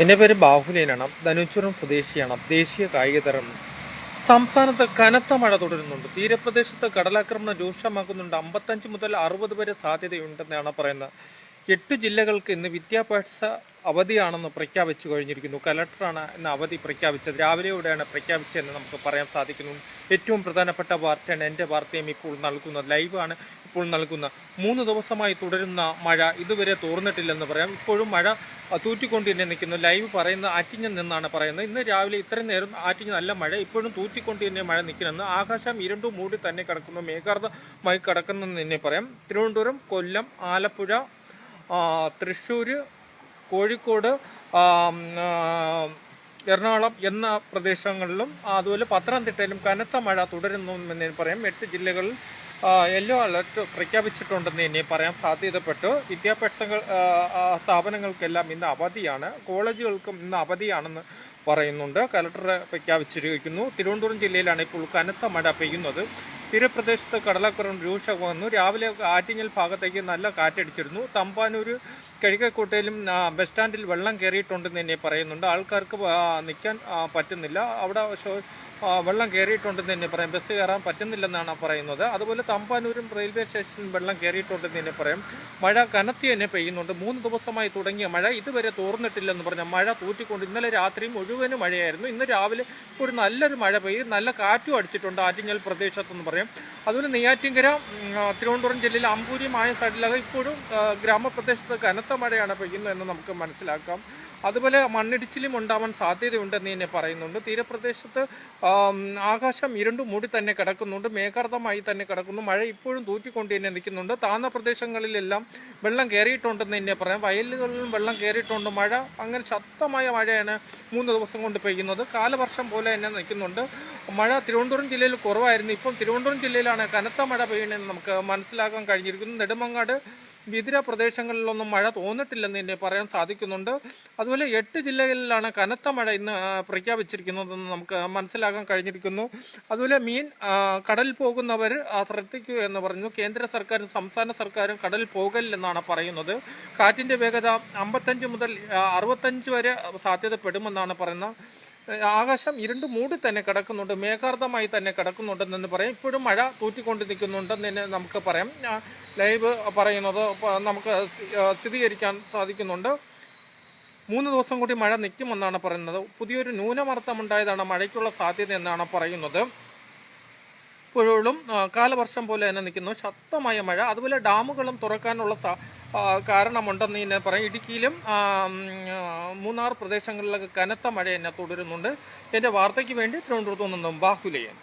എന്റെ പേര് ബാഹുലേനാണ്. ധനുച്ചുരം സ്വദേശിയാണ്. ദേശീയ കായിക താരം. സംസ്ഥാനത്ത് കനത്ത മഴ തുടരുന്നുണ്ട്. തീരപ്രദേശത്ത് കടലാക്രമണം രൂക്ഷമാക്കുന്നുണ്ട്. അമ്പത്തഞ്ച് മുതൽ അറുപത് വരെ സാധ്യതയുണ്ടെന്നാണ് പറയുന്നത്. എട്ട് ജില്ലകൾക്ക് ഇന്ന് വിദ്യാഭ്യാസ അവധിയാണെന്ന് പ്രഖ്യാപിച്ചു കഴിഞ്ഞിരിക്കുന്നു. കലക്ടറാണ് ഇന്ന് അവധി പ്രഖ്യാപിച്ചത്. രാവിലെയോടെയാണ് പ്രഖ്യാപിച്ചതെന്ന് നമുക്ക് പറയാൻ സാധിക്കുന്നു. ഏറ്റവും പ്രധാനപ്പെട്ട വാർത്തയാണ് എന്റെ വാർത്തയും ഇപ്പോൾ നൽകുന്നത്. ലൈവാണ് ഇപ്പോൾ നൽകുന്ന മൂന്ന് ദിവസമായി തുടരുന്ന മഴ ഇതുവരെ തോർന്നിട്ടില്ലെന്ന് പറയാം. ഇപ്പോഴും മഴ തൂറ്റിക്കൊണ്ട് തന്നെ നിൽക്കുന്നു. ലൈവ് പറയുന്ന ആറ്റിങ്ങിൽ നിന്നാണ് പറയുന്നത്. ഇന്ന് രാവിലെ ഇത്രയും നേരം ആറ്റിങ്ങൽ നല്ല മഴ ഇപ്പോഴും തൂറ്റിക്കൊണ്ട് തന്നെ മഴ നിൽക്കണമെന്ന് ആകാശം ഇരുണ്ടു മൂടി തന്നെ കിടക്കുന്നു. മേഘാർദ്ധമായി കിടക്കുന്നെന്ന് തന്നെ പറയാം. തിരുവനന്തപുരം കൊല്ലം ആലപ്പുഴ തൃശ്ശൂർ കോഴിക്കോട് എറണാകുളം എന്ന പ്രദേശങ്ങളിലും അതുപോലെ പത്തനംതിട്ടയിലും കനത്ത മഴ തുടരുന്നു എന്ന് പറയാം. എട്ട് ജില്ലകളിൽ യെല്ലോ അലർട്ട് പ്രഖ്യാപിച്ചിട്ടുണ്ടെന്ന് തന്നെ പറയാൻ സാധ്യതപ്പെട്ടു. വിദ്യാഭ്യാസ സ്ഥാപനങ്ങൾക്കെല്ലാം ഇന്ന് അവധിയാണ്. കോളേജുകൾക്കും ഇന്ന് അവധിയാണെന്ന് പറയുന്നുണ്ട്. കലക്ടർ പ്രഖ്യാപിച്ചിരിക്കുന്നു. തിരുവനന്തപുരം ജില്ലയിലാണ് ഇപ്പോൾ കനത്ത മഴ പെയ്യുന്നത്. തീരപ്രദേശത്ത് കടലാക്രമണം രൂക്ഷമാകുന്നു. രാവിലെ ആറ്റിങ്ങൽ ഭാഗത്തേക്ക് നല്ല കാറ്റടിച്ചിരുന്നു. തമ്പാനൂർ കിഴക്കേക്കോട്ടയിലും ബസ് സ്റ്റാൻഡിൽ വെള്ളം കയറിയിട്ടുണ്ടെന്ന് തന്നെ പറയുന്നുണ്ട്. ആൾക്കാർക്ക് നിൽക്കാൻ പറ്റുന്നില്ല. അവിടെ വെള്ളം കയറിയിട്ടുണ്ടെന്ന് തന്നെ പറയാം. ബസ് കയറാൻ പറ്റുന്നില്ലെന്നാണ് പറയുന്നത്. അതുപോലെ തമ്പാനൂരും റെയിൽവേ സ്റ്റേഷനിലും വെള്ളം കയറിയിട്ടുണ്ടെന്ന് തന്നെ പറയാം. മഴ കനത്തി തന്നെ പെയ്യുന്നുണ്ട്. മൂന്ന് ദിവസമായി തുടങ്ങിയ മഴ ഇതുവരെ തോർന്നിട്ടില്ലെന്ന് പറഞ്ഞ മഴ തൂറ്റിക്കൊണ്ട് ഇന്നലെ രാത്രി മുഴുവനും മഴയായിരുന്നു. ഇന്ന് രാവിലെ ഒരു നല്ലൊരു മഴ പെയ്യും നല്ല കാറ്റും അടിച്ചിട്ടുണ്ട് ആറ്റിങ്ങൽ പ്രദേശത്തെന്ന് പറയാം. അതുപോലെ നെയ്യാറ്റിങ്കര തിരുവനന്തപുരം ജില്ലയിലെ അമ്പൂരി മായ സൈഡിലൊക്കെ ഇപ്പോഴും ഗ്രാമപ്രദേശത്ത് കനത്ത മഴയാണ് പെയ്യുന്നത് എന്ന് നമുക്ക് മനസ്സിലാക്കാം. അതുപോലെ മണ്ണിടിച്ചിലും ഉണ്ടാവാൻ സാധ്യതയുണ്ടെന്ന് തന്നെ പറയുന്നുണ്ട്. തീരപ്രദേശത്ത് ആകാശം ഇരുണ്ടു മൂടി തന്നെ കിടക്കുന്നുണ്ട്. മേഘാർദ്ദമായി തന്നെ കിടക്കുന്നു. മഴ ഇപ്പോഴും തൂറ്റിക്കൊണ്ട് തന്നെ നിൽക്കുന്നുണ്ട്. താഴ്ന്ന പ്രദേശങ്ങളിലെല്ലാം വെള്ളം കയറിയിട്ടുണ്ടെന്ന് തന്നെ പറയാം. വയലുകളിലും വെള്ളം കയറിയിട്ടുണ്ട്. മഴ അങ്ങനെ ശക്തമായ മഴയാണ് മൂന്ന് ദിവസം കൊണ്ട് പെയ്യുന്നത്. കാലവർഷം പോലെ തന്നെ നിൽക്കുന്നുണ്ട്. മഴ തിരുവനന്തപുരം ജില്ലയിൽ കുറവായിരുന്നു. ഇപ്പം തിരുവനന്തപുരം ജില്ലയിലാണ് കനത്ത മഴ പെയ്യണമെന്ന് നമുക്ക് മനസ്സിലാക്കാൻ കഴിഞ്ഞിരിക്കുന്നു. നെടുമങ്ങാട് വിതിര പ്രദേശങ്ങളിലൊന്നും മഴ തോന്നിട്ടില്ലെന്ന് തന്നെ പറയാൻ സാധിക്കുന്നുണ്ട്. അതുപോലെ എട്ട് ജില്ലകളിലാണ് കനത്ത മഴ ഇന്ന് പ്രഖ്യാപിച്ചിരിക്കുന്നതെന്ന് നമുക്ക് മനസ്സിലാക്കാൻ കഴിഞ്ഞിരിക്കുന്നു. അതുപോലെ മീൻ കടലിൽ പോകുന്നവർ ശ്രദ്ധിക്കൂ എന്ന് പറഞ്ഞു. കേന്ദ്ര സർക്കാരും സംസ്ഥാന സർക്കാരും കടലിൽ പോകലില്ലെന്നാണ് പറയുന്നത്. കാറ്റിന്റെ വേഗത അമ്പത്തഞ്ച് മുതൽ അറുപത്തഞ്ച് വരെ സാധ്യതപ്പെടുമെന്നാണ് പറയുന്നത്. ആകാശം ഇരുണ്ട് മൂടി തന്നെ കിടക്കുന്നുണ്ട് മേഘാർദ്ധമായി തന്നെ കിടക്കുന്നുണ്ടെന്ന് പറയാം. ഇപ്പോഴും മഴ തൂറ്റിക്കൊണ്ട് നിൽക്കുന്നുണ്ടെന്ന് തന്നെ നമുക്ക് പറയാം. ലൈവ് പറയുന്നത് നമുക്ക് സ്ഥി- സ്ഥിരീകരിക്കാൻ സാധിക്കുന്നുണ്ട്. മൂന്ന് ദിവസം കൂടി മഴ നിൽക്കുമെന്നാണ് പറയുന്നത്. പുതിയൊരു ന്യൂനമർദ്ദമുണ്ടായതാണ് മഴയ്ക്കുള്ള സാധ്യത എന്നാണ് പറയുന്നത്. ഇപ്പോഴും കാലവർഷം പോലെ തന്നെ നിൽക്കുന്നു. ശക്തമായ മഴ. അതുപോലെ ഡാമുകളും തുറക്കാനുള്ള കാരണമുണ്ടെന്ന് തന്നെ പറയും. ഇടുക്കിയിലും മൂന്നാർ പ്രദേശങ്ങളിലൊക്കെ കനത്ത മഴ തന്നെ തുടരുന്നുണ്ട്. എന്റെ വാർത്തയ്ക്ക് വേണ്ടി തിരുവനന്തപുരത്തു നിന്നും ബാഹുലയൻ.